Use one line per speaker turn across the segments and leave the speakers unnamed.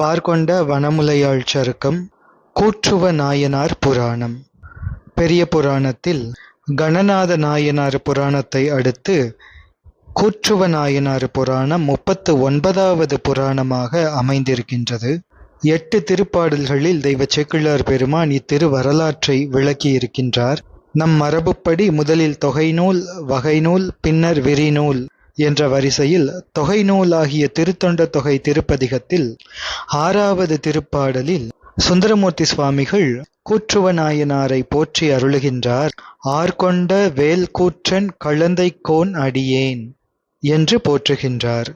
பார்கொண்ட வனமுலையாள் சருக்கம் கூற்றுவ நாயனார் புராணம். பெரிய புராணத்தில் கணநாத நாயனார் புராணத்தை அடுத்து கூற்றுவ நாயனார் புராணம் முப்பத்து ஒன்பதாவது புராணமாக அமைந்திருக்கின்றது. எட்டு திருப்பாடல்களில் தெய்வ செக்கிழார் பெருமான் இத்திரு வரலாற்றை விளக்கியிருக்கின்றார். நம் மரபுப்படி முதலில் தொகைநூல் வகைநூல் பின்னர் விரிநூல். என்ற வரிசையில் தொகை நூலாகிய திருத்தொண்ட தொகை திருப்பதிகத்தில் ஆறாவது திருப்பாடலில் சுந்தரமூர்த்தி சுவாமிகள் கூற்றுவ நாயனாரை போற்றி அருளுகின்றார். ஆர்கொண்ட வேல் கூற்றன் கழந்தை கோன் அடியேன் என்று போற்றுகின்றார்.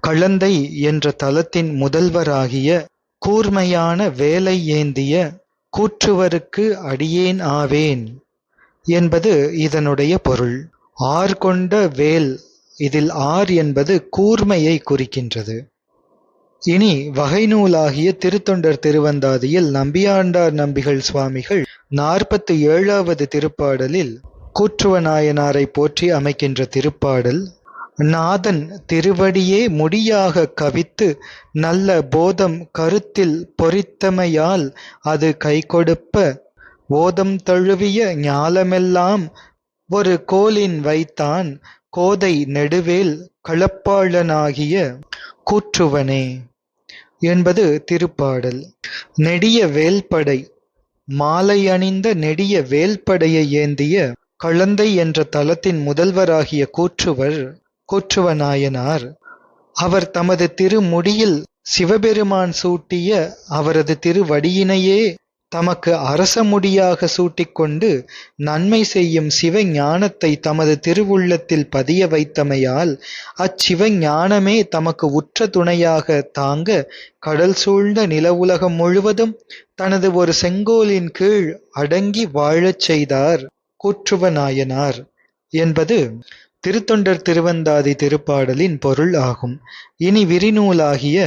கழந்தை என்ற தலத்தின் முதல்வராகிய கூர்மையான வேலை ஏந்திய கூற்றுவருக்கு அடியேன் ஆவேன் என்பது இதனுடைய பொருள். ஆர்கொண்ட வேல் இதில் ஆர் என்பது கூர்மையை குறிக்கின்றது. இனி வகை நூலாகிய திருத்தொண்டர் திருவந்தாதியில் நம்பியாண்டார் நம்பிகள் சுவாமிகள் நாற்பத்தி ஏழாவது திருப்பாடலில் கூற்றுவ நாயனாரை போற்றி அமைக்கின்ற திருப்பாடல் நாதன் திருவடியே முடியாக கவித்து நல்ல போதம் கருத்தில் பொறித்தமையால் அது கைகொடுப்ப ஓதம் தழுவிய ஞாலமெல்லாம் ஒரு கோலின் வைத்தான் கோதை நெடுவேல் களப்பாளனாகிய கூற்றுவனே என்பது திருப்பாடல். நெடிய வேல்படை மாலை அணிந்த நெடிய வேல்படையை ஏந்திய கழந்தை என்ற தலத்தின் முதல்வராகிய கூற்றுவர் கூற்றுவனாயனார் அவர் தமது திருமுடியில் சிவபெருமான் சூட்டிய அவரது திருவடியினையே தமக்கு அரச முடியாக சூட்டிக்கொண்டு நன்மை செய்யும் சிவ ஞானத்தை தமது திருவுள்ளத்தில் பதிய வைத்தமையால் அச்சிவ ஞானமே தமக்கு உற்ற துணையாக தாங்க கடல் சூழ்ந்த நில உலகம் முழுவதும் தனது ஒரு செங்கோலின் கீழ் அடங்கி வாழச் செய்தார் கூற்றுவ நாயனார் என்பது திருத்தொண்டர் திருவந்தாதி திருப்பாடலின் பொருள் ஆகும். இனி விரிநூலாகிய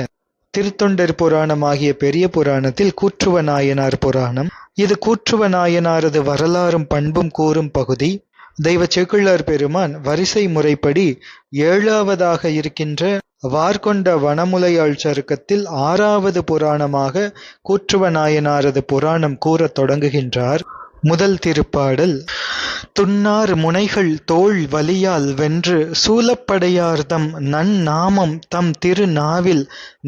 திருத்தொண்டர் புராணமாகிய பெரிய புராணத்தில் கூற்றுவ நாயனார் புராணம். இது கூற்றுவ நாயனாரது வரலாறும் பண்பும் கூறும் பகுதி. தெய்வ செக்குள்ளார் பெருமான் வரிசை முறைப்படி ஏழாவதாக இருக்கின்ற வார்கொண்ட வனமுலையாள் சருக்கத்தில் ஆறாவது புராணமாக கூற்றுவ நாயனாரது புராணம் கூறத் தொடங்குகின்றார். முதல் திருப்பாடல். துன்னார் முனைகள் தோள் வலியால் வென்று சூலப்படையார்தம் நன்னாமம் தம் திருநாவில்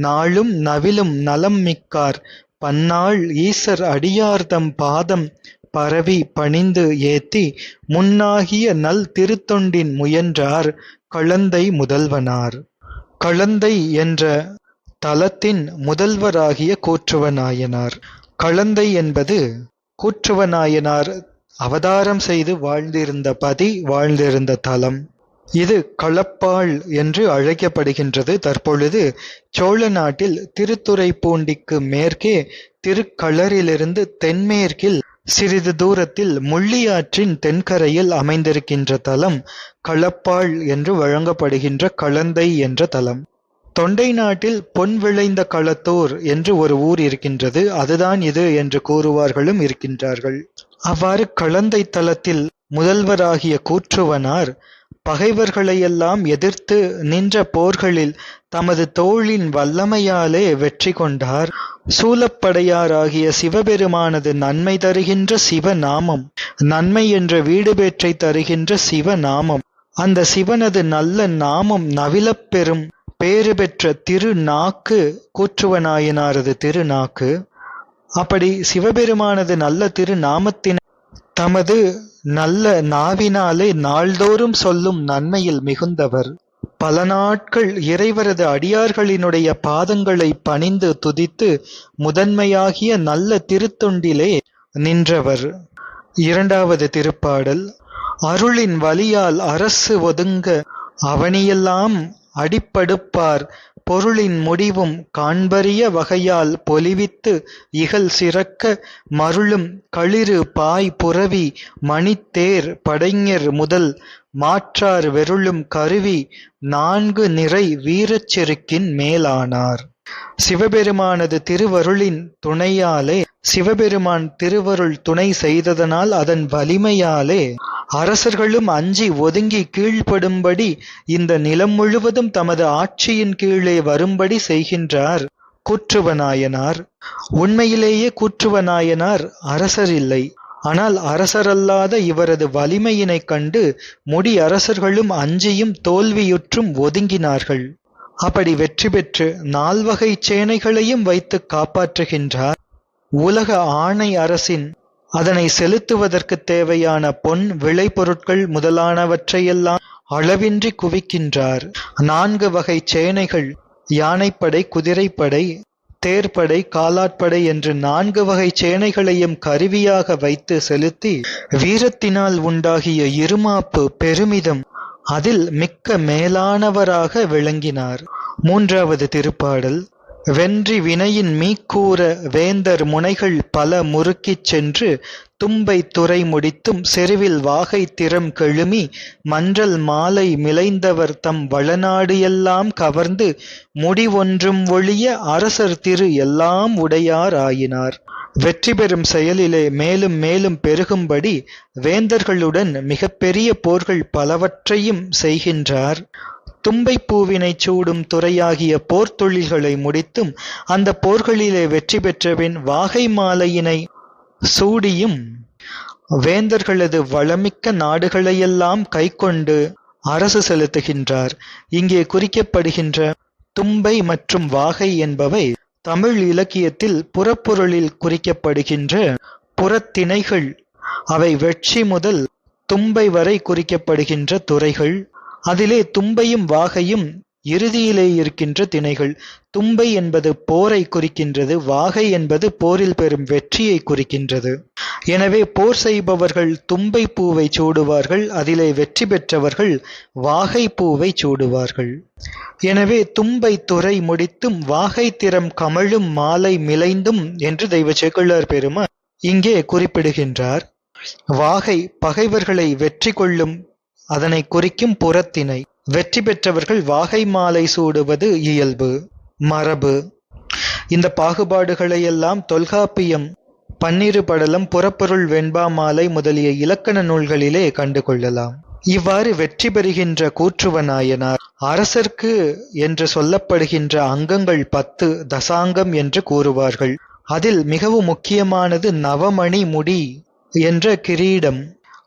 நாளும் நவிலும் நலம் மிக்கார். பன்னாள் ஈசர் அடியார்தம் பாதம் பரவி பணிந்து ஏத்தி முன்னாகிய நல் திருத்தொண்டின் முயன்றார் கழந்தை முதல்வனார். கழந்தை என்ற தலத்தின் முதல்வராகிய கூற்றுவநாயனார் கழந்தை என்பது கூற்றுவநாயனார் அவதாரம் செய்து வாழ்ந்திருந்த பதி வாழ்ந்திருந்த தலம். இது களப்பாள் என்று அழைக்கப்படுகின்றது. தற்பொழுது சோழ நாட்டில் திருத்துறைப்பூண்டிக்கு மேற்கே திருக்களரிலிருந்து தென்மேற்கில் சிறிது தூரத்தில் முள்ளியாற்றின் தென்கரையில் அமைந்திருக்கின்ற தலம் களப்பாள் என்று வழங்கப்படுகின்ற களந்தை என்ற தலம். தொண்டை நாட்டில் பொன் விளைந்த களத்தூர் என்று ஒரு ஊர் இருக்கின்றது அதுதான் இது என்று கூறுவார்களும் இருக்கின்றார்கள். அவ்வாறு களந்தை தலத்தில் முதல்வராகிய கூற்றுவனார் பகைவர்களையெல்லாம் எதிர்த்து நின்ற போர்களில் தமது தோளின் வல்லமையாலே வெற்றி கொண்டார். சூலப்படையாராகிய சிவபெருமானது நன்மை தருகின்ற சிவநாமம் நன்மை என்ற வீடு பேற்றை தருகின்ற சிவநாமம். அந்த சிவனது நல்ல நாமம் நவிலப்பெறும் பேறு பெற்ற திருநாக்கு கூற்றுவனாயினாரது திருநாக்கு. அப்படி சிவபெருமானது நல்ல திருநாமத்தின் தமது நல்ல நாவினாலே நாள்தோறும் சொல்லும் நன்மையில் மிகுந்தவர். பல நாட்கள் இறைவரது அடியார்களினுடைய பாதங்களை பணிந்து துதித்து முதன்மையாகிய நல்ல திருத்தொண்டிலே நின்றவர். இரண்டாவது திருப்பாடல் அருளின் வலியால் அரசு ஒதுங்க அவனியெல்லாம் அடிப்படுப்பார். பொருளின் முடிவும் காண்பரிய வகையால் பொலிவித்து இகல் சிறக்க மருளும் களிறு பாய் புரவி மணித்தேர் படைஞர் முதல் மாற்றார் வெருளும் கருவி நான்கு நிறை வீரச்செருக்கின் மேலானார். சிவபெருமானது திருவருளின் துணையாலே சிவபெருமான் திருவருள் துணை செய்ததனால் அதன் வலிமையாலே அரசர்களும் அஞ்சி ஒதுங்கி கீழ்ப்படும்படி இந்த நிலம் முழுவதும் தமது ஆட்சியின் கீழே வரும்படி செய்கின்றார். கூற்றுவநாயனார் உண்மையிலேயே கூற்றுவநாயனார் அரசர் இல்லை. ஆனால் அரசரல்லாத இவரது வலிமையினைக் கண்டு முடி அரசர்களும் அஞ்சியும் தோல்வியுற்றும் ஒதுங்கினார்கள். அப்படி வெற்றி பெற்று நால்வகை சேனைகளையும் வைத்து காப்பாற்றுகின்றார். உலக ஆணை அரசின் அதனை செலுத்துவதற்கு தேவையான பொன் விளைபொருட்கள் முதலானவற்றையெல்லாம் அளவின்றி குவிக்கின்றார். நான்கு வகை சேனைகள் யானைப்படை குதிரைப்படை தேர்ப்படை காலாட்படை என்று நான்கு வகை சேனைகளையும் கருவியாக வைத்து செலுத்தி வீரத்தினால் உண்டாகிய இருமாப்பு பெருமிதம் அதில் மிக்க மேலானவராக விளங்கினார். மூன்றாவது திருப்பாடல் வென்றி வினையின் மீக்கூற வேந்தர் முனைகள் பல முறுக்கிச் சென்று தும்பை துறை முடித்தும் செருவில் வாகை திறம் கெழுமி மன்றல் மாலை மிளைந்தவர் தம் வளநாடு எல்லாம் கவர்ந்து முடிவொன்றும் ஒழிய அரசர் திரு எல்லாம் உடையார் ஆயினார் வெற்றி பெறும் செயலிலே மேலும் மேலும் பெருகும்படி வேந்தர்களுடன் மிகப்பெரிய போர்கள் பலவற்றையும் செய்கின்றார். தும்பைப்பூவினைச் சூடும் துறையாகிய போர்த்தொழில்களை முடித்தும் அந்த போர்களிலே வெற்றி பெற்றபின் வாகை மாலையினை சூடியும் வேந்தர்களது வளமிக்க நாடுகளையெல்லாம் கைக்கொண்டு அரசு செலுத்துகின்றார். இங்கே குறிக்கப்படுகின்ற தும்பை மற்றும் வாகை என்பவை தமிழ் இலக்கியத்தில் புறப்பொருளில் குறிக்கப்படுகின்ற புறத்திணைகள். அவை வெற்றி முதல் தும்பை வரை குறிக்கப்படுகின்ற துறைகள். அதிலே தும்பையும் வாகையும் இறுதியிலே இருக்கின்ற திணைகள். தும்பை என்பது போரை குறிக்கின்றது வாகை என்பது போரில் பெறும் வெற்றியை குறிக்கின்றது. எனவே போர் செய்பவர்கள் தும்பை பூவை சூடுவார்கள் அதிலே வெற்றி பெற்றவர்கள் வாகை பூவை சூடுவார்கள். எனவே தும்பை துறை முடித்தும் வாகை திறம் கமழும் மாலை மிளைந்தும் என்று தெய்வ செக்குள்ளார் பெருமா இங்கே குறிப்பிடுகின்றார். வாகை பகைவர்களை வெற்றி கொள்ளும் அதனை குறிக்கும் புறத்திணை வெற்றி பெற்றவர்கள் வாகை மாலை சூடுவது இயல்பு. மரபு. இந்த பாகுபாடுகளையெல்லாம் தொல்காப்பியம் பன்னிரு படலம் புறப்பொருள் வெண்பா மாலை முதலிய இலக்கண நூல்களிலே கண்டு கொள்ளலாம் இவ்வாறு வெற்றி பெறுகின்ற கூற்றுவனாயனார் அரசர்க்கு என்று சொல்லப்படுகின்ற அங்கங்கள் பத்து தசாங்கம் என்று கூறுவார்கள். அதில் மிகவும் முக்கியமானது நவமணி முடி என்ற கிரீடம்.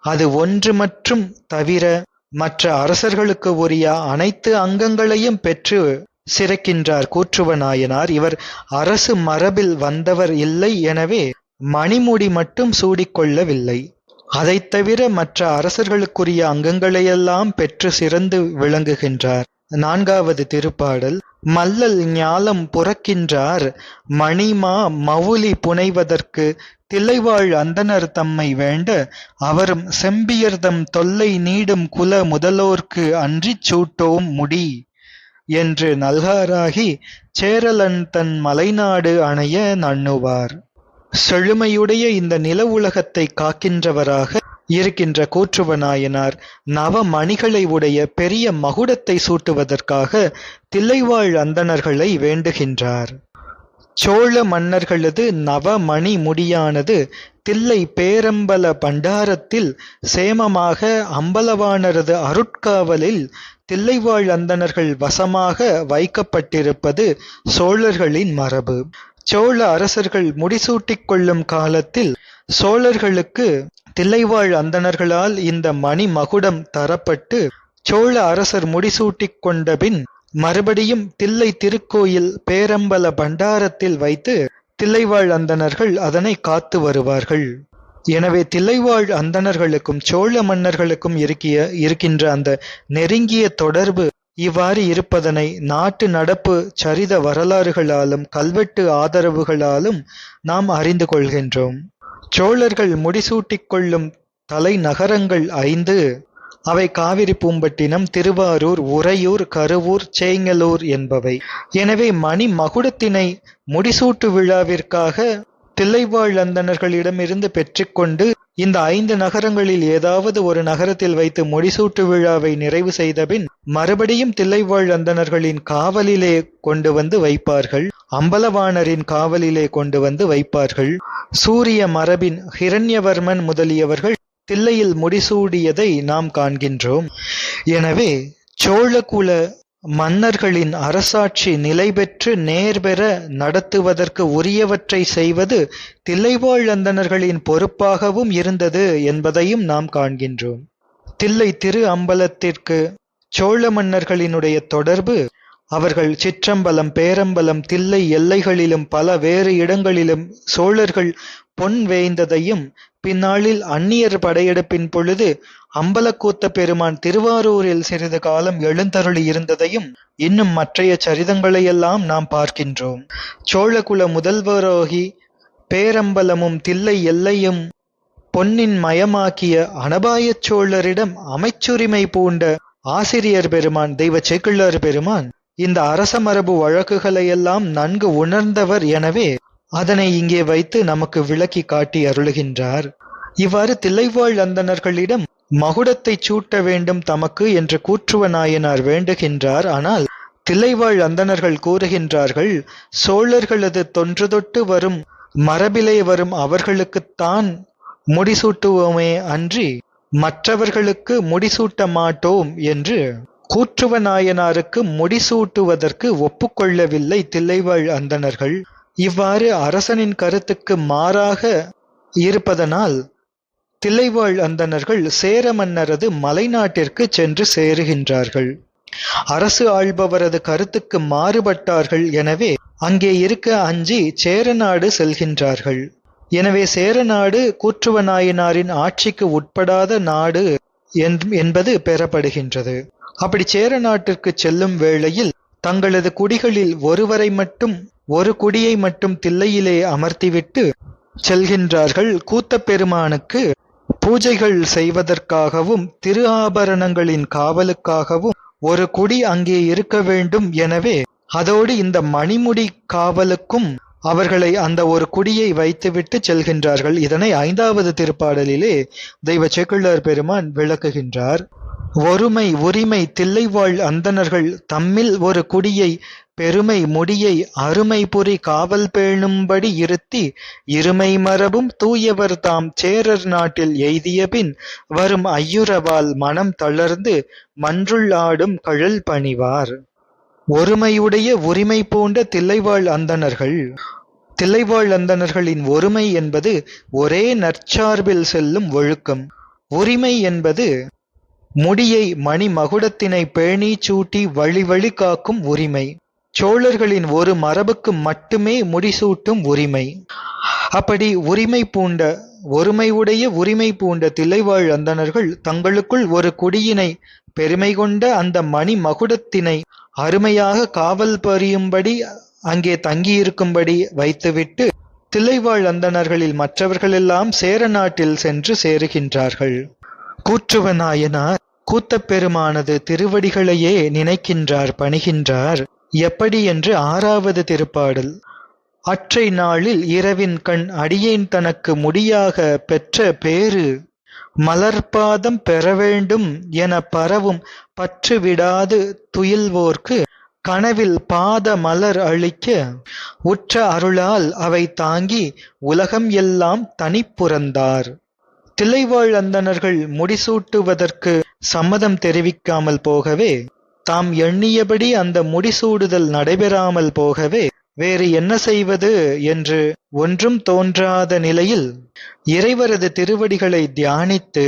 அது ஒன்று மற்றும் தவிர மற்ற அரசர்களுக்கு உரிய அனைத்து அங்கங்களையும் பெற்று சிறக்கின்றார் கூற்றுவநாயனார் இவர் அரசு மரபில் வந்தவர் இல்லை எனவே மணிமுடி மட்டும் சூடிக்கொள்ளவில்லை. அதைத் தவிர மற்ற அரசர்களுக்குரிய அங்கங்களையெல்லாம் பெற்று சிறந்து விளங்குகின்றார். நான்காவது திருப்பாடல் மல்லல் ஞாலம் புறக்கின்றார் மணிமா மவுலி புனைவதற்கு தில்லைவாழ் அந்தனர் தம்மை வேண்ட அவரும் செம்பியர்தம் தொல்லை நீடும் குல முதலோர்க்கு அன்றிச் சூட்டோம் முடி என்று நல்காராகி சேரலன் தன் மலைநாடு அணைய நண்ணுவார். செழுமையுடைய இந்த நில உலகத்தை காக்கின்றவராக இருக்கின்ற கூற்றுவநாயனார் நவமணிகளை உடைய பெரிய மகுடத்தை சூட்டுவதற்காக தில்லைவாழ் அந்தணர்களை வேண்டுகின்றார். சோழ மன்னர்களது நவமணி முடியானது தில்லை பேரம்பல பண்டாரத்தில் சேமமாக அம்பலவானரது அருட்காவலில் தில்லைவாழ் அந்தணர்கள் வசமாக வைக்கப்பட்டிருப்பது சோழர்களின் மரபு. சோழ அரசர்கள் முடிசூட்டிக் கொள்ளும் காலத்தில் சோழர்களுக்கு தில்லைவாழ் அந்தணர்களால் இந்த மணி மகுடம் தரப்பட்டு சோழ அரசர் முடிசூட்டிக் கொண்டபின் மறுபடியும் தில்லை திருக்கோயில் பேரம்பல பண்டாரத்தில் வைத்து தில்லைவாழ் அந்தணர்கள் அதனை காத்து வருவார்கள். எனவே தில்லைவாழ் அந்தணர்களுக்கும் சோழ மன்னர்களுக்கும் இருக்கிய இருக்கின்ற அந்த நெருங்கிய தொடர்பு இவ்வாறு இருப்பதனை நாட்டு நடப்பு சரித வரலாறுகளாலும் கல்வெட்டு ஆதரவுகளாலும் நாம் அறிந்து கொள்கின்றோம். சோழர்கள் முடிசூட்டிக் கொள்ளும் தலைநகரங்கள் ஐந்து. அவை காவிரி பூம்பட்டினம் திருவாரூர் உறையூர் கருவூர் சேங்கலூர் என்பவை. எனவே மணி மகுடத்தினை முடிசூட்டு விழாவிற்காக தில்லைவாழ் அந்தணர்களிடமிருந்து பெற்றுக்கொண்டு இந்த ஐந்து நகரங்களில் ஏதாவது ஒரு நகரத்தில் வைத்து முடிசூட்டு விழாவை நிறைவு செய்தபின் மறுபடியும் தில்லைவாழ் அந்தணர்களின் காவலிலே கொண்டு வந்து வைப்பார்கள். அம்பலவாணரின் காவலிலே கொண்டு வந்து வைப்பார்கள். சூரிய மரபின் ஹிரண்யவர்மன் முதலியவர்கள் தில்லையில் முடிசூடியதை நாம் காண்கின்றோம். எனவே சோழகுல மன்னர்களின் அரசாட்சி நிலை பெற்று நேர்பெற நடத்துவதற்கு உரியவற்றை செய்வது தில்லைவாழ் அந்தணர்களின் பொறுப்பாகவும் இருந்தது என்பதையும் நாம் காண்கின்றோம். தில்லை திரு அம்பலத்திற்கு சோழ மன்னர்களினுடைய தொடர்பு அவர்கள் சிற்றம்பலம் பேரம்பலம் தில்லை எல்லைகளிலும் பல வேறு இடங்களிலும் சோழர்கள் பொன் வேய்ந்ததையும் பின்னாளில் அந்நியர் படையெடுப்பின் பொழுது அம்பலக்கூத்த பெருமான் திருவாரூரில் சிறிது காலம் எழுந்தருளி இருந்ததையும் இன்னும் மற்றைய சரிதங்களையெல்லாம் நாம் பார்க்கின்றோம். சோழகுல முதல்வரோகி பேரம்பலமும் தில்லை எல்லையும் பொன்னின் மயமாக்கிய அனபாயச் சோழரிடம் அமைச்சுரிமை பூண்ட ஆசிரியர் பெருமான் தெய்வ செக்குள்ளார் பெருமான் இந்த அரச மரபு வழக்குகளையெல்லாம் நன்கு உணர்ந்தவர் எனவே அதனை இங்கே வைத்து நமக்கு விளக்கி காட்டி அருளுகின்றார். இவ்வாறு தில்லைவாழ் அந்தணர்களிடம் மகுடத்தை சூட்ட வேண்டும் தமக்கு என்று கூற்றுவ நாயனார் வேண்டுகின்றார். ஆனால் தில்லைவாழ் அந்தணர்கள் கூறுகின்றார்கள் சோழர்களது தொன்றுதொட்டு வரும் மரபிலே வரும் அவர்களுக்குத்தான் முடிசூட்டுவோமே அன்றி மற்றவர்களுக்கு முடிசூட்ட மாட்டோம் என்று கூற்றுவ நாயனாருக்கு முடிசூட்டுவதற்கு ஒப்புக்கொள்ளவில்லை தில்லைவாழ் அந்தணர்கள். இவ்வாறு அரசனின் கருத்துக்கு மாறாக இருப்பதனால் தில்லைவாழ் அந்தணர்கள் சேர மன்னரது மலைநாட்டிற்கு சென்று சேருகின்றார்கள். அரசு ஆள்பவரது கருத்துக்கு மாறுபட்டார்கள் எனவே அங்கே இருக்க அஞ்சி சேரநாடு செல்கின்றார்கள். எனவே சேரநாடு கூற்றுவ நாயனாரின் ஆட்சிக்கு உட்படாத நாடு என்பது பெறப்படுகின்றது. அப்படி சேர நாட்டிற்கு செல்லும் வேளையில் தங்களது குடிகளில் ஒருவரை மட்டும் ஒரு குடியை மட்டும் தில்லையிலே அமர்த்திவிட்டு செல்கின்றார்கள். கூத்த பெருமானுக்கு பூஜைகள் செய்வதற்காகவும் திரு ஆபரணங்களின் காவலுக்காகவும் ஒரு குடி அங்கே இருக்க வேண்டும். எனவே அதோடு இந்த மணிமுடி காவலுக்கும் அவர்களை அந்த ஒரு குடியை வைத்துவிட்டு செல்கின்றார்கள். இதனை ஐந்தாவது திருப்பாடலிலே தெய்வ செக்குள்ளர் பெருமான் விளக்குகின்றார். ஒருமை உரிமை தில்லைவாழ் அந்தணர்கள் தம்மில் ஒரு குடியை பெருமை முடியை அருமை புரி காவல் பேணும்படி இருத்தி இருமை மரபும் தூயவர் தாம் சேரர் நாட்டில் எய்தியபின் வரும் ஐயுறவால் மனம் தளர்ந்து மன்றுள் ஆடும் கழல் பணிவார். ஒருமையுடைய உரிமை பூண்ட தில்லைவாழ் அந்தணர்கள். தில்லைவாழ் அந்தணர்களின் ஒருமை என்பது ஒரே நற்சார்பில் செல்லும் ஒழுக்கம். உரிமை என்பது முடியை மணிமகுடத்தினை பேணி சூட்டி வழி வழி காக்கும் உரிமை. சோழர்களின் ஒரு மரபுக்கு மட்டுமே முடிசூட்டும் உரிமை. அப்படி உரிமை பூண்ட ஒருமையுடைய உரிமை பூண்ட தில்லைவாழ் அந்தணர்கள் தங்களுக்குள் ஒரு குடியினை பெருமை கொண்ட அந்த மணி மகுடத்தினை அருமையாக காவல் பறியும்படி அங்கே தங்கியிருக்கும்படி வைத்துவிட்டு தில்லைவாழ் அந்தணர்களில் மற்றவர்களெல்லாம் சேர நாட்டில் சென்று சேருகின்றார்கள். கூற்றுவ நாயனார் கூத்தப்பெருமானது திருவடிகளையே நினைக்கின்றார் பணிகின்றார். எப்படி என்று ஆறாவது திருப்பாடல். அற்றை நாளில் இரவின் கண் அடியேன் தனக்கு முடியாக பெற்ற பேறு. மலர்பாதம் பெற வேண்டும் என பரவும் பற்று விடாது துயில்வோர்க்கு கனவில் பாத மலர் அளிக்க. உற்ற அருளால் அவை தாங்கி உலகம் எல்லாம் தனிப்புறந்தார். தில்லைவாழ் அந்தணர்கள் முடிசூட்டுவதற்கு சம்மதம் தெரிவிக்காமல் போகவே தாம் எண்ணியபடி அந்த முடிசூடுதல் நடைபெறாமல் போகவே வேறு என்ன செய்வது என்று ஒன்றும் தோன்றாத நிலையில் இறைவரது திருவடிகளை தியானித்து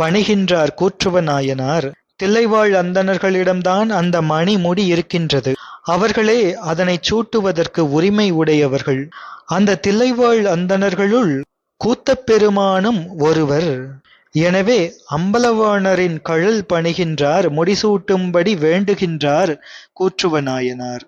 பணிகின்றார் கூற்றுவநாயனார் தில்லைவாழ் அந்தணர்களிடம்தான் அந்த மணி முடி இருக்கின்றது. அவர்களே அதனை சூட்டுவதற்கு உரிமை உடையவர்கள். அந்த தில்லைவாழ் அந்தணர்களுள் கூத்தப்பெருமானும் ஒருவர் எனவே அம்பலவாணரின் கழல் பணிகின்றார் முடிசூட்டும்படி வேண்டுகின்றார் கூற்றுவநாயனார்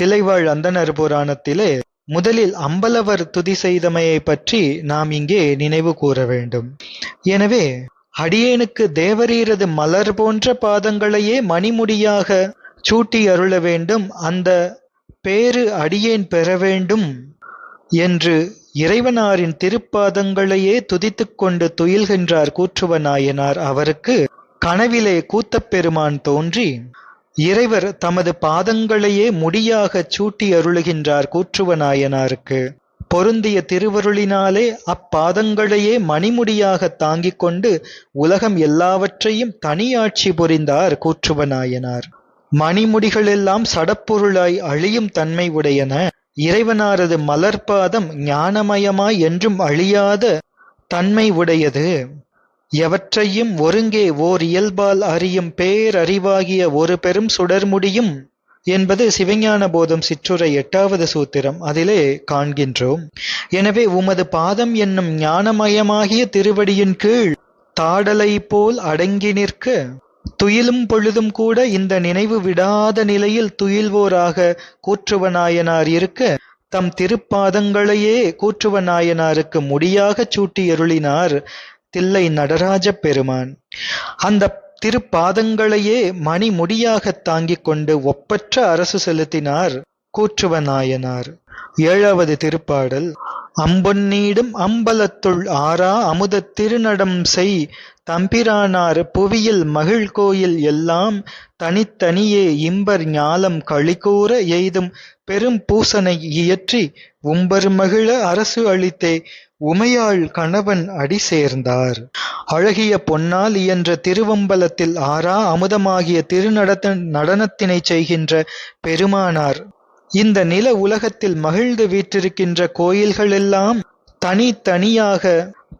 நாயனார் அந்தனர் புராணத்திலே முதலில் அம்பலவர் துதி செய்தமையை பற்றி நாம் இங்கே நினைவு கூற வேண்டும். எனவே அடியேனுக்கு தேவரீரது மலர் போன்ற பாதங்களையே மணிமுடியாக சூட்டி அருள வேண்டும் அந்த பேரு அடியேன் பெற வேண்டும் என்று இறைவனாரின் திருப்பாதங்களையே துதித்துக்கொண்டு துயில்கின்றார் கூற்றுவ நாயனார் அவருக்கு கனவிலே கூத்தப்பெருமான் தோன்றி இறைவர் தமது பாதங்களையே முடியாகச் சூட்டி அருளுகின்றார் கூற்றுவ நாயனாருக்கு பொருந்திய திருவருளினாலே அப்பாதங்களையே மணிமுடியாக தாங்கிக் கொண்டு உலகம் எல்லாவற்றையும் தனியாட்சி புரிந்தார் கூற்றுவ நாயனார் மணிமுடிகளெல்லாம் சடப்பொருளாய் அழியும் தன்மை உடையன. இறைவனாரது மலர்பாதம் ஞானமயமாய் என்றும் அழியாத தன்மை உடையது எவற்றையும் ஒருங்கே ஓர் இயல்பால் அறியும் பேரறிவாகிய ஒரு பெரும் சுடர்முடியும் என்பது சிவஞான போதம் சிற்றுரை எட்டாவது சூத்திரம் அதிலே காண்கின்றோம். எனவே உமது பாதம் என்னும் ஞானமயமாகிய திருவடியின் கீழ் தாடலை போல் அடங்கி நிற்க துயிலும் பொழுதும் கூட இந்த நினைவு விடாத நிலையில் துயில்வோராக கூற்றுவநாயனார் இருக்க தம் திருப்பாதங்களையே கூற்றுவநாயனாருக்கு முடியாகச் சூட்டி அருளினார் தில்லை நடராஜப் பெருமான். அந்த திருப்பாதங்களையே மணி முடியாகத் தாங்கிக் கொண்டு ஒப்பற்ற அரசு செலுத்தினார் கூற்றுவநாயனார். ஏழாவது திருப்பாடல் அம்பொன்னீடும் அம்பலத்துள் ஆறா அமுதத் திருநடம் செய் தம்பிரானார் புவியில் மகிழ் கோயில் எல்லாம் தனித்தனியே இம்பர் ஞாலம் களிகூற எய்தும் பெரும் பூசனை இயற்றி உம்பர் மகிழ அரசு அளித்தே உமையாள் கணவன் அடி சேர்ந்தார். அழகிய பொன்னால் இயன்ற திருவம்பலத்தில் ஆறா அமுதமாகிய திருநடத்த நடனத்தினைச் செய்கின்ற பெருமானார். இந்த நில உலகத்தில் மகிழ்ந்து வீற்றிருக்கின்ற கோயில்களெல்லாம் தனித்தனியாக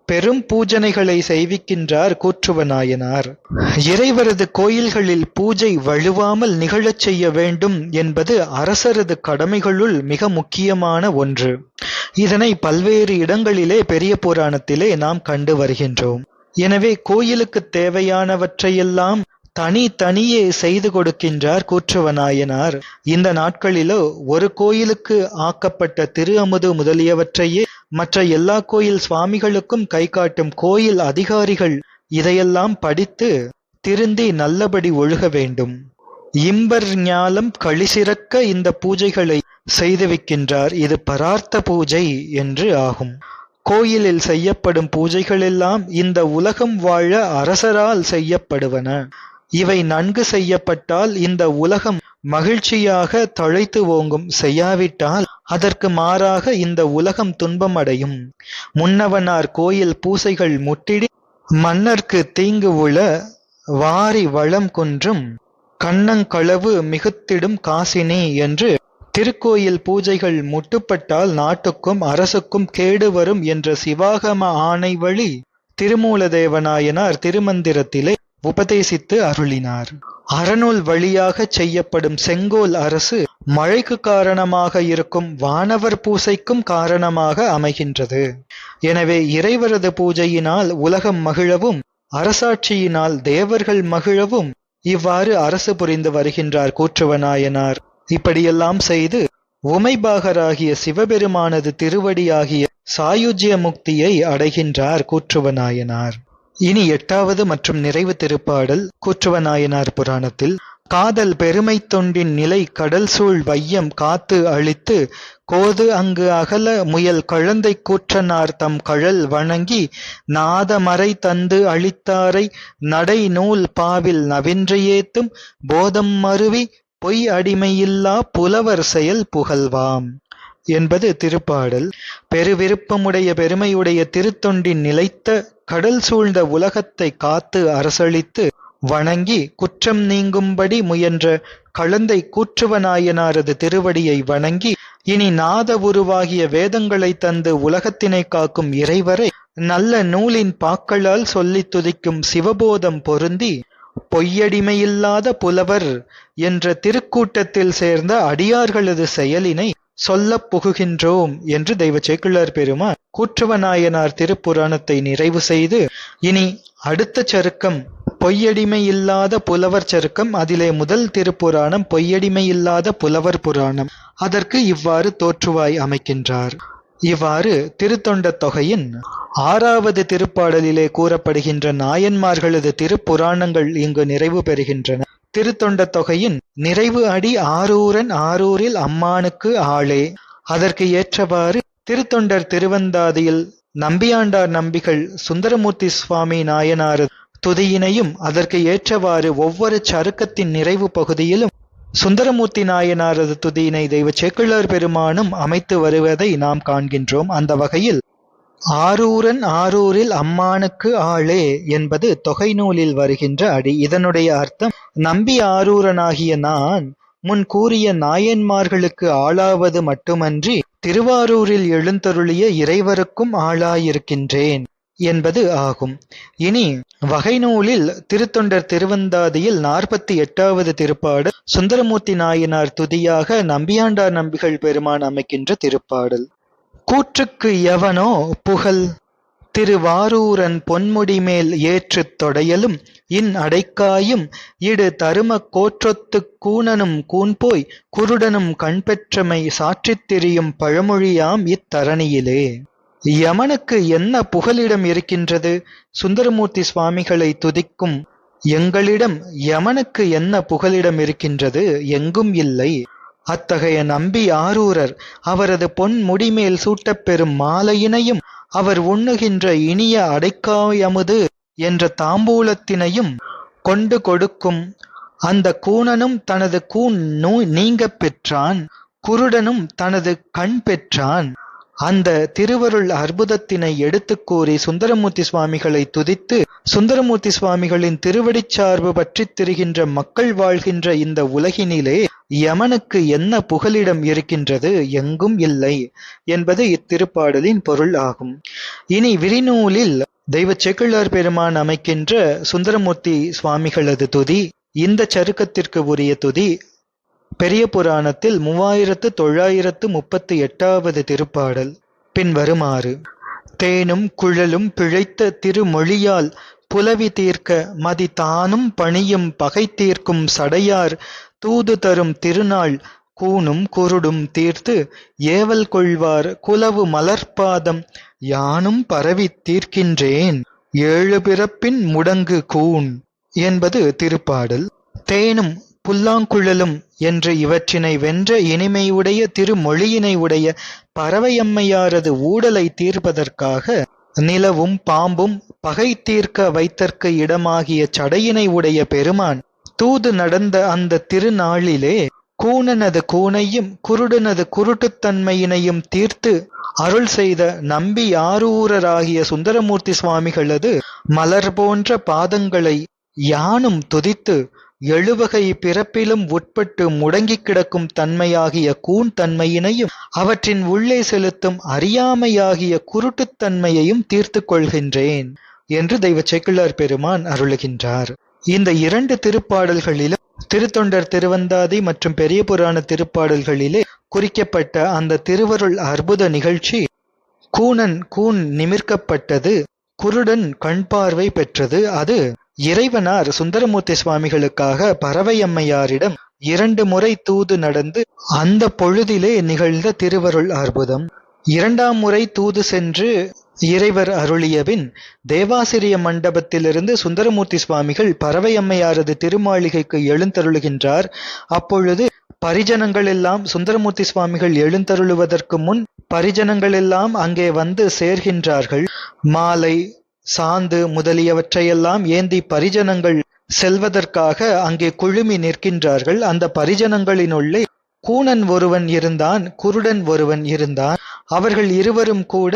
பெரும் பூஜனைகளை செய்விக்கின்றார் கூற்றுவநாயனார் இறைவரது கோயில்களில் பூஜை வழுவாமல் நிகழச் செய்ய வேண்டும் என்பது அரசரது கடமைகளுள் மிக முக்கியமான ஒன்று. இதனை பல்வேறு இடங்களிலே பெரிய புராணத்திலே நாம் கண்டு வருகின்றோம். எனவே கோயிலுக்கு தேவையானவற்றையெல்லாம் தனி தனியே செய்து கொடுக்கின்றார் கூற்றுவநாயனார் இந்த நாட்களிலோ ஒரு கோயிலுக்கு ஆக்கப்பட்ட திரு அமுது முதலியவற்றையே மற்ற எல்லா கோயில் சுவாமிகளுக்கும் கை காட்டும் கோயில் அதிகாரிகள் இதையெல்லாம் படித்து திருந்தி நல்லபடி ஒழுக வேண்டும். இம்பர் ஞாலம் களிசிறக்க இந்த பூஜைகளை செய்து வைக்கின்றார். இது பரார்த்த பூஜை என்று ஆகும். கோயிலில் செய்யப்படும் பூஜைகளெல்லாம் இந்த உலகம் வாழ அரசரால் செய்யப்படுவன. இவை நன்கு செய்யப்பட்டால் இந்த உலகம் மகிழ்ச்சியாக தழைத்து ஓங்கும். செய்யாவிட்டால் அதற்கு மாறாக இந்த உலகம் துன்பம் அடையும் முன்னவனார் கோயில் பூசைகள் முட்டிடி மன்னர்க்கு தீங்கு உள வாரி வளம் குன்றும் கண்ணங்களவு மிகுத்திடும் காசினி என்று திருக்கோயில் பூஜைகள் முட்டுப்பட்டால் நாட்டுக்கும் அரசுக்கும் கேடு வரும் என்ற சிவாகம ஆணை வழி திருமூலதேவநாயனார் திருமந்திரத்திலே உபதேசித்து அருளினார். அறநூல் வழியாகச் செய்யப்படும் செங்கோல் அரசு மழைக்கு காரணமாக இருக்கும் வானவர் பூசைக்கும் காரணமாக அமைகின்றது. எனவே இறைவரது பூஜையினால் உலகம் மகிழவும் அரசாட்சியினால் தேவர்கள் மகிழவும் இவ்வாறு அரசு புரிந்து வருகின்றார் கூற்றுவநாயனார் இப்படியெல்லாம் செய்து உமைபாகராகிய சிவபெருமானது திருவடியாகிய சாயுஜ்ய முக்தியை அடைகின்றார் கூற்றுவநாயனார் இனி எட்டாவது மற்றும் நிறைவு திருப்பாடல் கூற்றுவநாயனார் புராணத்தில் காதல் பெருமை தொண்டின் நிலை கடல் சூழ் வையம் காத்து அழித்து கோது அங்கு அகல முயல் கழந்தை கூற்றனார் தம் கழல் வணங்கி நாதமறை தந்து அழித்தாரை நடை நூல் பாவில் நவின்று ஏத்தும் போதம் மருவி பொய் அடிமையில்லா புலவர் செயல் புகழ்வாம் என்பது திருப்பாடல். பெருவிருப்பமுடைய பெருமையுடைய திருத்தொண்டின் நிலைத்த கடல் சூழ்ந்த உலகத்தை காத்து அரசளித்து வணங்கி குற்றம் நீங்கும்படி முயன்ற கழந்தை கூற்றுவநாயனாரது திருவடியை வணங்கி இனி நாத உருவாகிய வேதங்களை தந்து உலகத்தினை காக்கும் இறைவரை நல்ல நூலின் பாக்களால் சொல்லித் துதிக்கும் சிவபோதம் பொருந்தி பொய்யடிமையில்லாத புலவர் என்ற திருக்கூட்டத்தில் சேர்ந்த அடியார்களது செயலினை சொல்லப் புகுகின்றோம் என்று தெய்வ சேக்கிழார் பெருமான் கூற்றுவநாயனார் திருப்புராணத்தை நிறைவு செய்து இனி அடுத்த சருக்கம் பொய்யடிமை இல்லாத புலவர் சருக்கம். அதிலே முதல் திருப்புராணம் பொய்யடிமை இல்லாத புலவர் புராணம். அதற்கு இவ்வாறு தோற்றுவாய் அமைக்கின்றார். இவ்வாறு திருத்தொண்ட தொகையின் ஆறாவது திருப்பாடலிலே கூறப்படுகின்ற நாயன்மார்களது திருப்புராணங்கள் இங்கு நிறைவு பெறுகின்றன. திருத்தொண்ட தொகையின் நிறைவு அடி ஆரூரன் ஆரூரில் அம்மானுக்கு ஆளே. அதற்கு ஏற்றவாறு திருத்தொண்டர் திருவந்தாதியில் நம்பியாண்டார் நம்பிகள் சுந்தரமூர்த்தி சுவாமி நாயனார் துதியினையும் அதற்கு ஏற்றவாறு ஒவ்வொரு சருக்கத்தின் நிறைவு பகுதியிலும் சுந்தரமூர்த்தி நாயனாரது துதியினை தெய்வ சேக்கிழார் பெருமானும் அமைத்து வருவதை நாம் காண்கின்றோம். அந்த வகையில் ஆரூரன் ஆரூரில் அம்மானுக்கு ஆளே என்பது தொகை நூலில் வருகின்ற அடி. இதனுடைய அர்த்தம் நம்பி ஆரூரனாகிய நான் முன் கூறிய நாயன்மார்களுக்கு ஆளாவது மட்டுமன்றி திருவாரூரில் எழுந்தருளிய இறைவருக்கும் ஆளாயிருக்கின்றேன் என்பது ஆகும். இனி வகை நூலில் திருத்தொண்டர் திருவந்தாதியில் நாற்பத்தி எட்டாவது திருப்பாடல் சுந்தரமூர்த்தி நாயனார் துதியாக நம்பியாண்டார் நம்பிகள் பெருமான் அமைக்கின்ற திருப்பாடல். கூற்றுக்கு எவனோ புகழ் திருவாரூரன் பொன்முடி மேல் ஏற்றுத் தொடையலும் இன் அடைக்காயும் இடு தருமக் கோற்றொத்துக் கூனனும் கூன்போய் குருடனும் கண்பெற்றமை சாற்றித் திரியும் பழமொழியாம் இத்தரணியிலே. யமனுக்கு என்ன புகலிடம் இருக்கின்றது? சுந்தரமூர்த்தி சுவாமிகளை துதிக்கும் எங்களிடம் யமனுக்கு என்ன புகலிடம் இருக்கின்றது? எங்கும் இல்லை. அத்தகைய நம்பி ஆரூரர் அவரது பொன் முடிமேல் சூட்டப்பெறும் மாலையினையும் அவர் உண்ணுகின்ற இனிய அடைக்காயமுது என்ற தாம்பூலத்தினையும் கொண்டு கொடுக்கும். அந்த கூனனும் தனது கூன் நீங்க பெற்றான். குருடனும் தனது கண் பெற்றான். அந்த திருவருள் அற்புதத்தினை எடுத்துக் கூறி சுந்தரமூர்த்தி சுவாமிகளை துதித்து சுந்தரமூர்த்தி சுவாமிகளின் திருவடிச் சார்பு பற்றித் திரிகின்ற மக்கள் வாழ்கின்ற இந்த உலகினிலே யமனுக்கு என்ன புகலிடம் இருக்கின்றது எங்கும் இல்லை என்பது இத்திருப்பாடலின் பொருள் ஆகும். இனி விரிநூலில் தெய்வ செக்கிழார் பெருமான் அமைக்கின்ற சுந்தரமூர்த்தி சுவாமிகளது துதி இந்த சருக்கத்திற்கு உரிய துதி பெரிய புராணத்தில் மூவாயிரத்து தொள்ளாயிரத்து முப்பத்தி எட்டாவது திருப்பாடல். பின்வருமாறு தேனும் குழலும் பிழைத்த திருமொழியால் புலவி தீர்க்க மதி தானும் பணியும் பகை தீர்க்கும் சடையார் தூது தரும் திருநாள் கூனும் குருடும் தீர்த்து ஏவல் கொள்வார் குலவு மலர்பாதம் யானும் பரவித் தீர்க்கின்றேன். ஏழு பிறப்பின் முடங்கு கூன் என்பது திருப்பாடல். தேனும் புல்லாங்குழலும் என்று இவற்றினை வென்ற இனிமையுடைய திருமொழியினை உடைய பறவையம்மையாரது ஊடலை தீர்ப்பதற்காக நிலவும் பாம்பும் பகை தீர்க்க வைத்தற்கு இடமாகிய சடையினை உடைய பெருமான் தூது நடந்த அந்த திருநாளிலே கூனனது கூனையும் குருடனது குருட்டுத்தன்மையினையும் தீர்த்து அருள் செய்த நம்பி ஆரூரராகிய சுந்தரமூர்த்தி சுவாமிகளது மலர் போன்ற பாதங்களை யானும் துதித்து எழுவகை பிறப்பிலும் உட்பட்டு முடங்கிக் கிடக்கும் தன்மையாகிய கூன் தன்மையினையும் அவற்றின் உள்ளே செலுத்தும் அறியாமையாகிய குருட்டுத்தன்மையையும் தீர்த்து கொள்கின்றேன் என்று தெய்வ செக்குள்ளார் பெருமான் அருளுகின்றார். இந்த இரண்டு திருப்பாடல்களிலும் திருத்தொண்டர் திருவந்தாதி மற்றும் பெரிய புராண திருப்பாடல்களிலே குறிக்கப்பட்ட அந்த திருவருள் அற்புத நிகழ்ச்சி கூனன் கூன் நிமிர்க்கப்பட்டது குருடன் கண் பார்வை பெற்றது அது இறைவனார் சுந்தரமூர்த்தி சுவாமிகளுக்காக பறவையம்மையாரிடம் இரண்டு முறை தூது நடந்து அந்த பொழுதிலே நிகழ்ந்த திருவருள் அற்புதம். இரண்டாம் முறை தூது சென்று இறைவர் அருளியபின் தேவாசிரிய மண்டபத்திலிருந்து சுந்தரமூர்த்தி சுவாமிகள் பறவையம்மையாரது திருமாளிகைக்கு எழுந்தருளுகின்றார். அப்பொழுது பரிஜனங்கள் எல்லாம் சுந்தரமூர்த்தி சுவாமிகள் எழுந்தருளுவதற்கு முன் பரிஜனங்கள் எல்லாம் அங்கே வந்து சேர்கின்றார்கள். மாலை சாந்து முதலியவற்றையெல்லாம் ஏந்தி பரிஜனங்கள் செல்வதற்காக அங்கே குழுமி நிற்கின்றார்கள். அந்த பரிஜனங்களினுள்ளே கூனன் ஒருவன் இருந்தான் குருடன் ஒருவன் இருந்தான். அவர்கள் இருவரும் கூட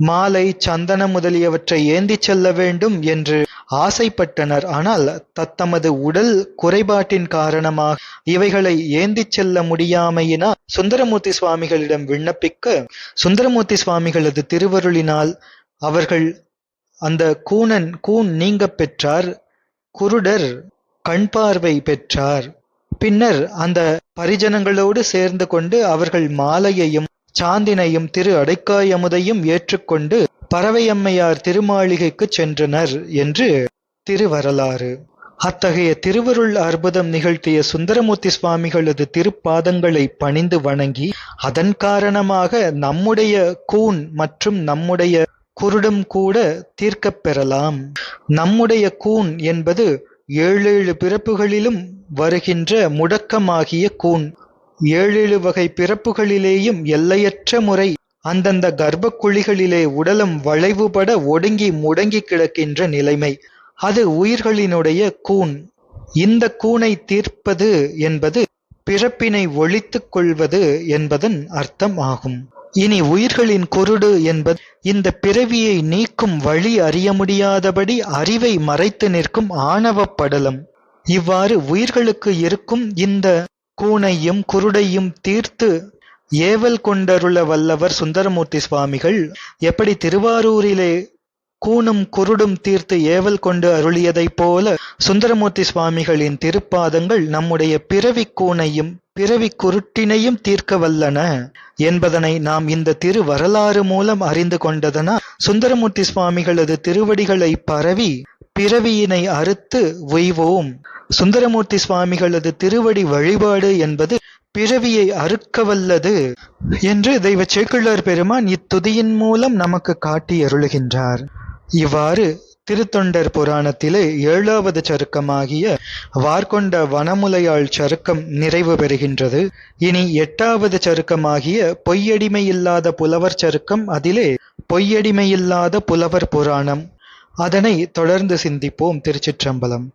மாலை சந்தனம் முதலியவற்றை ஏந்திச் செல்ல வேண்டும் என்று ஆசைப்பட்டனர். ஆனால் தத்தமது உடல் குறைபாட்டின் காரணமாக இவைகளை ஏந்திச் செல்ல முடியாமையினால் சுந்தரமூர்த்தி சுவாமிகளிடம் விண்ணப்பிக்க சுந்தரமூர்த்தி சுவாமிகளது திருவருளினால் அவர்கள் அந்த கூனன் கூன் நீங்கப் பெற்றார் குருடர் கண் பார்வை பெற்றார். பின்னர் அந்த பரிஜனங்களோடு சேர்ந்து கொண்டு அவர்கள் மாலையையும் சாந்தினையும் திரு அடைக்காயமுதையும் ஏற்றுக்கொண்டு பறவையம்மையார் திருமாளிகைக்கு சென்றனர் என்று திருவரலாறு. அத்தகைய திருவருள் அற்புதம் நிகழ்த்திய சுந்தரமூர்த்தி சுவாமிகளது திருப்பாதங்களை பணிந்து வணங்கி அதன் காரணமாக நம்முடைய கூன் மற்றும் நம்முடைய குருடும் கூட தீர்க்கப் பெறலாம். நம்முடைய கூன் என்பது ஏழேழு பிறப்புகளிலும் வருகின்ற முடக்கமாகிய கூன். ஏழேழு வகை பிறப்புகளிலேயும் எல்லையற்ற முறை அந்தந்த கர்ப்பக்குழிகளிலே உடலம் வளைவுபட ஒடுங்கி முடங்கி கிடக்கின்ற நிலைமை. அது உயிர்களினுடைய கூன். இந்த கூனை தீர்ப்பது என்பது பிறப்பினை ஒழித்துக் கொள்வது என்பதன் அர்த்தம் ஆகும். இனி உயிர்களின் குருடு என்பது இந்த பிறவியை நீக்கும் வழி அறிய முடியாதபடி அறிவை மறைத்து நிற்கும் ஆணவப் படலம். இவ்வாறு உயிர்களுக்கு இருக்கும் இந்த கூனையும் குருடையும் தீர்த்து ஏவல் கொண்டருள வல்லவர் சுந்தரமூர்த்தி சுவாமிகள் எப்படி திருவாரூரிலே கூணும் குருடும் தீர்த்து ஏவல் கொண்டு அருளியதைப் போல சுந்தரமூர்த்தி சுவாமிகளின் திருப்பாதங்கள் நம்முடைய பிறவி கூனையும் பிறவி குருட்டினையும் தீர்க்க வல்லன என்பதனை நாம் இந்த திரு வரலாறு மூலம் அறிந்து கொண்டதனால் சுந்தரமூர்த்தி சுவாமிகளது திருவடிகளை பரவி பிறவியினை அறுத்து உய்வோம். சுந்தரமூர்த்தி சுவாமிகளது திருவடி வழிபாடு என்பது பிறவியை அறுக்க வல்லது என்று தெய்வ சேக்கிழார் பெருமான் இத்துதியின் மூலம் நமக்கு காட்டி அருளுகின்றார் இவ்வாறு திருத்தொண்டர் புராணத்திலே ஏழாவது சருக்கமாகிய வார்கொண்ட வனமுலையாள் சருக்கம் நிறைவு பெறுகின்றது. இனி எட்டாவது சருக்கமாகிய பொய்யடிமையில்லாத புலவர் சருக்கம் அதிலே பொய்யடிமையில்லாத புலவர் புராணம். அதனை தொடர்ந்து சிந்திப்போம் திருச்சிற்றம்பலம்.